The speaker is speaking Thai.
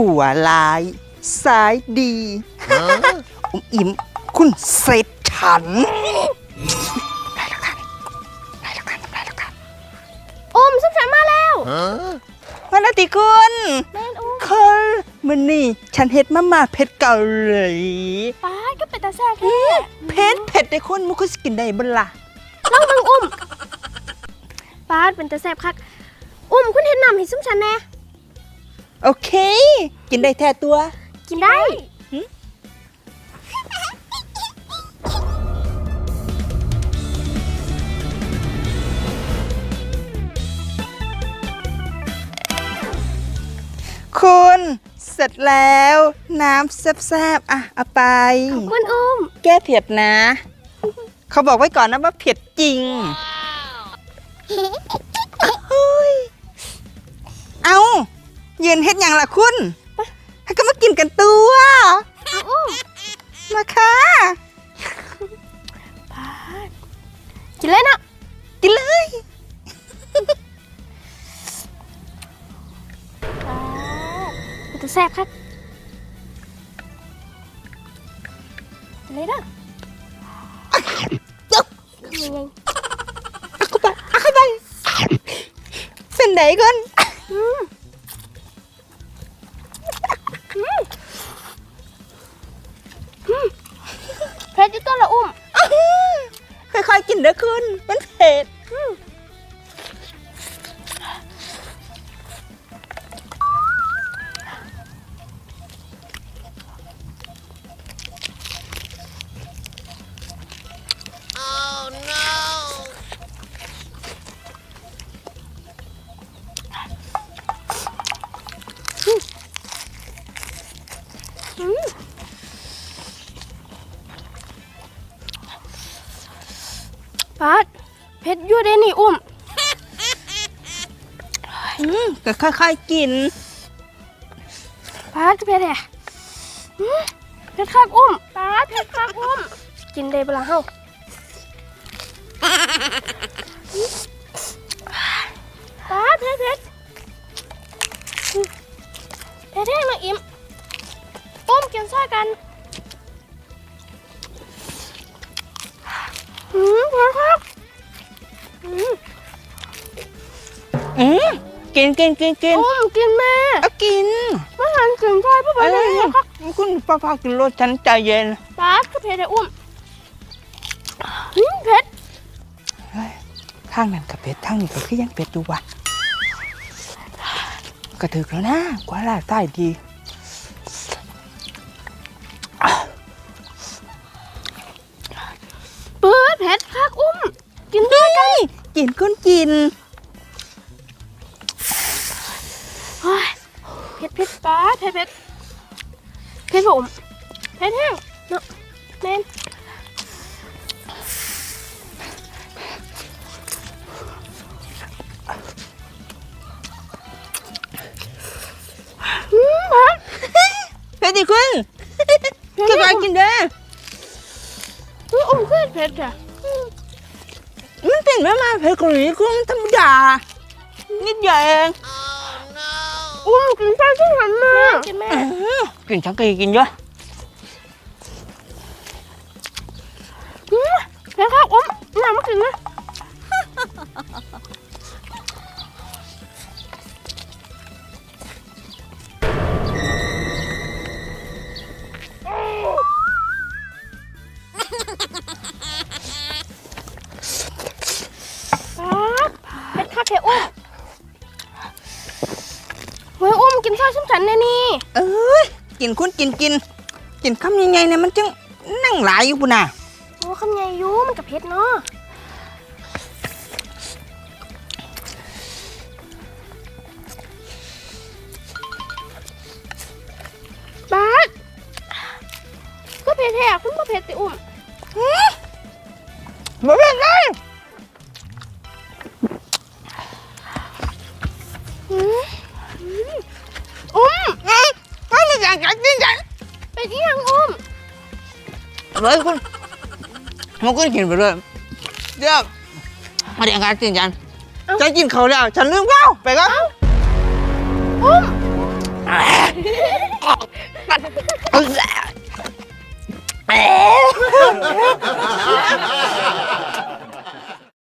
ผัวลาย สายดีอมอิ่มคุณเสร็จฉัน ได้แล้วกันได้แล้วกันได้แล้วกันอุ้มซุปฉันมาแล้วมานาติคุณแม่นอุ้มคนมันนี่ ฉันเฮ็ดมาม่าเผ็ดเกาหลีป้าดก็เป็นตาแซ่บแท้เผ็ดเผ็ดได้คนมุคุสกินได้บ่ล่ะลองมึงอุ้มป้าดเป็นตาแซ่บคักอุ้มคุณเห็นนำให้ซุปฉันแน่ โอเค กินได้แท้ตัว กินได้ คุณเสร็จแล้ว น้ำแซ่บๆอะเอาไป ขอบคุณอุ้ม แก้เผ็ดนะ เขาบอกไว้ก่อนนะว่าเผ็ดจริงเฮ้ยเอา ยืนเฮ็ดอย่างล่ะคุณให้ก็มากินกันตัวเอาอุ้มมาค่ะป้าดกินเลยเนาะกินเลยป้าดเป็นตาแซ่บคักกินเลยเนาะยกยังไงเอาเข้าไปเอาเข้าไปเป็นไหนก่อน อยู่ตัวละอุ้มค่อยๆกินเด้อคุณมันเผ็ด ป้าดเผ็ดอยู่เด้นี่อุ้มอืมก็ค่อยๆกินป้าดก็เผ็ดแท้อืมเผ็ดคักอุ้มป้าดเผ็ดคักอุ้ม กินได้บ่ล่ะเฮาป้าดเผ็ดเผ็ดอืมเผ็ดแห้งนะอิ่มอุ้มกินซ้อยกัน อืมเผ็ดคักอืมอืมกินกินกินกินอุ้มกินแม่เอากินไม่หันกินซ้อยพ่อเอไปเลยอครับคุณป้าพากินรสฉันใจเย็นป้าดก็เผ็ดไอ้อุ้มอืมเผ็ดข้างนั้นกับเป็ดทางนี้ก็คือยังเป็ดอยู่วะกระถึกแล้วนะกว่าลาใต้ดี กันกินก้นกินเฮ้ยเผ็ดเผ็ดป้าดเผ็ดเผ็ดเผ็ดบ่อุ้มเผ็ดแห้งเนาะแม่นอืมเผ็ดเป็ดดิคุณเผ็ดก็แห้ไปงกินเด้ออุ้ยอุ้มเผ็ดเผ็ดจ้ะ มันเป็นมามาเผ็ดเกาหลีคุณธรรมดานิดเดียวเองอุ้มกินไปที่หันมากินแม่อื้อกินชักกีกินเยอะอืมเผ็ดคักอุ้มน้ำมากินนะ เฮ้ยอุ้มกินซอยชุ่มฉันแน่นี่ เอ้ยกินคุณกินกินกินคำยังไงเนี่ยมันจึงนั่งหลายอยู่ปุ่นน่ะโอ้คำใหญ่อยูมันกับเผ็ดเนาะป๊าดก็เผ็ดแท้คุณบ่เผ็ดติอุ้มบ่เป็นไรอืม อุ้มอื้มันไม่อยากกินกันเป็นอีหยังอุ้มเลยคุณมันก็กินไปเลยเดี๋ยวมาเดี๋ยวการกินจันจะกินเขาวแล้ว ฉันลืมเขาไปก่อน